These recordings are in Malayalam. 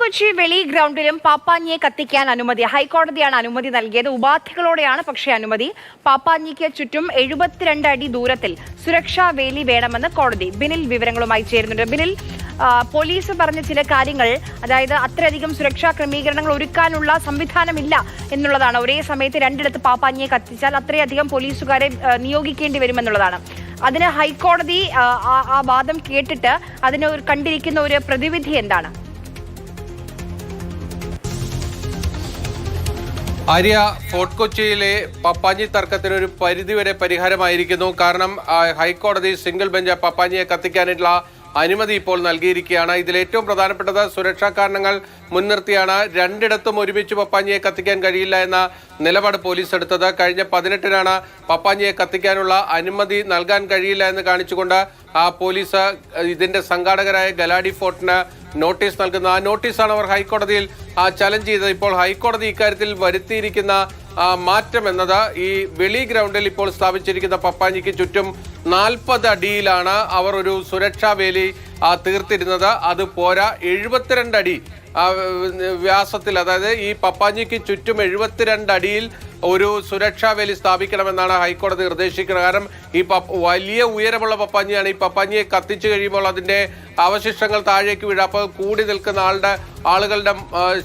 കൊച്ചി വെളി ഗ്രൗണ്ടിലും പാപ്പാഞ്ഞിയെ കത്തിക്കാൻ അനുമതി. ഹൈക്കോടതിയാണ് അനുമതി നൽകിയത്. ഉപാധികളോടെയാണ് പക്ഷേ അനുമതി. പാപ്പാഞ്ഞിക്ക് ചുറ്റും എഴുപത്തിരണ്ട് അടി ദൂരത്തിൽ സുരക്ഷാ വേലി വേണമെന്ന് കോടതി. ബിനിൽ വിവരങ്ങളുമായി ചേരുന്നുണ്ട്. ബിനിൽ പോലീസ് പറഞ്ഞ ചില കാര്യങ്ങൾ അതായത് അത്രയധികം സുരക്ഷാ ക്രമീകരണങ്ങൾ ഒരുക്കാനുള്ള സംവിധാനമില്ല എന്നുള്ളതാണ്. ഒരേ സമയത്ത് രണ്ടിടത്ത് പാപ്പാഞ്ഞിയെ കത്തിച്ചാൽ അത്രയധികം പോലീസുകാരെ നിയോഗിക്കേണ്ടി വരുമെന്നുള്ളതാണ്. അതിന് ഹൈക്കോടതി ആ, വാദം കേട്ടിട്ട് അതിന് കണ്ടിരിക്കുന്ന ഒരു പ്രതിവിധി എന്താണ്? ആര്യ ഫോർട്ട് കൊച്ചിയിലെ പപ്പാഞ്ഞി തർക്കത്തിന് ഒരു പരിധിവരെ പരിഹാരമായിരിക്കുന്നു. കാരണം ഹൈക്കോടതി സിംഗിൾ ബെഞ്ച് പപ്പാഞ്ഞിയെ കത്തിക്കാനുള്ള അനുമതി ഇപ്പോൾ നൽകിയിരിക്കുകയാണ്. ഇതിൽ ഏറ്റവും പ്രധാനപ്പെട്ടത് സുരക്ഷാ കാരണങ്ങൾ മുൻനിർത്തിയാണ്. രണ്ടിടത്തും ഒരുമിച്ച് പപ്പാഞ്ഞിയെ കത്തിക്കാൻ കഴിയില്ല എന്ന നിലപാട് പോലീസ് എടുത്തത്. കഴിഞ്ഞ പതിനെട്ടിനാണ് പപ്പാഞ്ഞിയെ കത്തിക്കാനുള്ള അനുമതി നൽകാൻ കഴിയില്ല എന്ന് കാണിച്ചുകൊണ്ട് ആ പോലീസ് ഇതിന്റെ സംഘാടകരായ ഗലാഡി ഫോർട്ടിന് നോട്ടീസ് നൽകുന്ന. ആ നോട്ടീസാണ് അവർ ഹൈക്കോടതിയിൽ ചലഞ്ച് ചെയ്തത്. ഇപ്പോൾ ഹൈക്കോടതി ഇക്കാര്യത്തിൽ വരുത്തിയിരിക്കുന്ന മാറ്റം എന്നത് ഈ വെളി ഗ്രൗണ്ടിൽ ഇപ്പോൾ സ്ഥാപിച്ചിരിക്കുന്ന പപ്പാഞ്ഞിക്ക് ചുറ്റും നാൽപ്പത് അടിയിലാണ് അവർ ഒരു സുരക്ഷാ വേലി തീർത്തിരുന്നത്. അത് പോരാ എഴുപത്തിരണ്ട് അടി വ്യാസത്തിൽ അതായത് ഈ പപ്പാഞ്ഞിക്ക് ചുറ്റും എഴുപത്തിരണ്ട് അടിയിൽ ഒരു സുരക്ഷാ വേലി സ്ഥാപിക്കണമെന്നാണ് ഹൈക്കോടതി നിർദ്ദേശിക്കുന്നത്. കാരണം ഈ വലിയ ഉയരമുള്ള പപ്പാഞ്ഞിയാണ് ഈ പപ്പാഞ്ഞിയെ കത്തിച്ചു കഴിയുമ്പോൾ അതിന്റെ അവശിഷ്ടങ്ങൾ താഴേക്ക് വീഴാം. അപ്പോൾ കൂടി നിൽക്കുന്ന ആളുടെ ആളുകളുടെ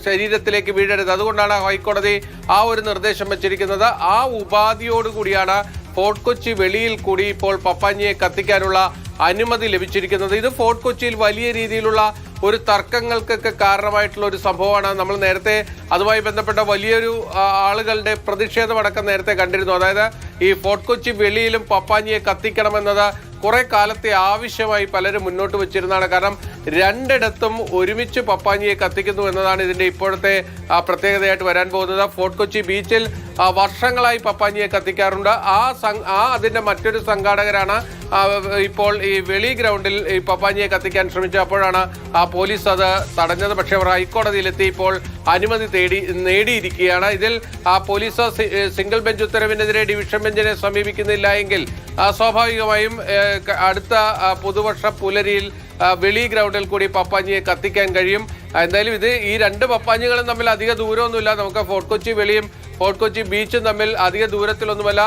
ശരീരത്തിലേക്ക് വീഴരുത്. അതുകൊണ്ടാണ് ഹൈക്കോടതി ആ ഒരു നിർദ്ദേശം വെച്ചിരിക്കുന്നത്. ആ ഉപാധിയോടുകൂടിയാണ് ഫോർട്ട് കൊച്ചി വെളിയിൽ കൂടി ഇപ്പോൾ പപ്പാഞ്ഞിയെ കത്തിക്കാനുള്ള അനുമതി ലഭിച്ചിരിക്കുന്നത്. ഇത് ഫോർട്ട് കൊച്ചിയിൽ വലിയ രീതിയിലുള്ള ഒരു തർക്കങ്ങൾക്കൊക്കെ കാരണമായിട്ടുള്ള ഒരു സംഭവമാണ്. നമ്മൾ നേരത്തെ അതുമായി ബന്ധപ്പെട്ട വലിയൊരു ആളുകളുടെ പ്രതിഷേധമടക്കം നേരത്തെ കണ്ടിരുന്നു. അതായത് ഈ ഫോർട്ട് കൊച്ചി വെളിയിലും പപ്പാഞ്ഞിയെ കത്തിക്കണമെന്നത് കുറെ കാലത്തെ ആവശ്യമായി പലരും മുന്നോട്ട് വെച്ചിരുന്നതാണ്. കാരണം രണ്ടിടത്തും ഒരുമിച്ച് പപ്പാഞ്ഞിയെ കത്തിക്കുന്നു എന്നതാണ് ഇതിന്റെ ഇപ്പോഴത്തെ പ്രത്യേകതയായിട്ട് വരാൻ പോകുന്നത്. ഫോർട്ട് കൊച്ചി ബീച്ചിൽ വർഷങ്ങളായി പപ്പാഞ്ഞിയെ കത്തിക്കാറുണ്ട്. ആ ആ അതിന്റെ മറ്റൊരു സംഘാടകരാണ് ഇപ്പോൾ ഈ വെളി ഗ്രൗണ്ടിൽ ഈ പപ്പാഞ്ഞിയെ കത്തിക്കാൻ ശ്രമിച്ചപ്പോഴാണ് ആ പോലീസ് അത് തടഞ്ഞത്. പക്ഷേ അവർ ഹൈക്കോടതിയിലെത്തി ഇപ്പോൾ അനുമതി തേടി നേടിയിരിക്കുകയാണ്. ഇതിൽ ആ പോലീസ് സിംഗിൾ ബെഞ്ച് ഉത്തരവിനെതിരെ ഡിവിഷൻ ബെഞ്ചിനെ സമീപിക്കുന്നില്ല എങ്കിൽ സ്വാഭാവികമായും അടുത്ത പുതുവർഷ പുലരിയിൽ വെളി ഗ്രൗണ്ടിൽ കൂടി പപ്പാഞ്ഞിയെ കത്തിക്കാൻ കഴിയും. എന്തായാലും ഇത് ഈ രണ്ട് പപ്പാഞ്ഞികളും തമ്മിൽ അധിക ദൂരമൊന്നുമില്ല. നമുക്ക് ഫോർട്ട് കൊച്ചി വെളിയും ഫോർട്ട് കൊച്ചി ബീച്ചും തമ്മിൽ അധിക ദൂരത്തിലൊന്നുമല്ല.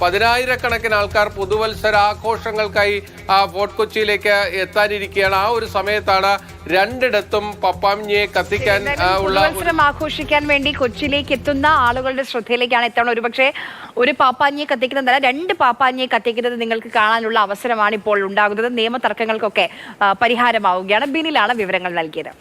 പതിനായിരക്കണക്കിന് ആൾക്കാർ പുതുവത്സര ആഘോഷങ്ങൾക്കായി ആ, ഫോർട്ട് കൊച്ചിയിലേക്ക് എത്താനിരിക്കുകയാണ്. ആ ഒരു സമയത്താണ് രണ്ടിടത്തും പപ്പാഞ്ഞിയെ കത്തിക്കാൻ ഉള്ള ആഘോഷിക്കാൻ വേണ്ടി കൊച്ചിയിലേക്ക് എത്തുന്ന ആളുകളുടെ ശ്രദ്ധയിലേക്കാണ് എത്തണം ഒരുപക്ഷെ ഒരു പാപ്പാഞ്ഞിയെ കത്തിക്കുന്നതല്ല രണ്ട് പാപ്പാഞ്ഞിയെ കത്തിക്കുന്നത് നിങ്ങൾക്ക് കാണാനുള്ള അവസരമാണ് ഇപ്പോൾ ഉണ്ടാകുന്നത്. നിയമ തർക്കങ്ങൾക്കൊക്കെ പരിഹാരമാവുകയാണ്. ബിനിലാണ് വിവരങ്ങൾ നൽകിയത്.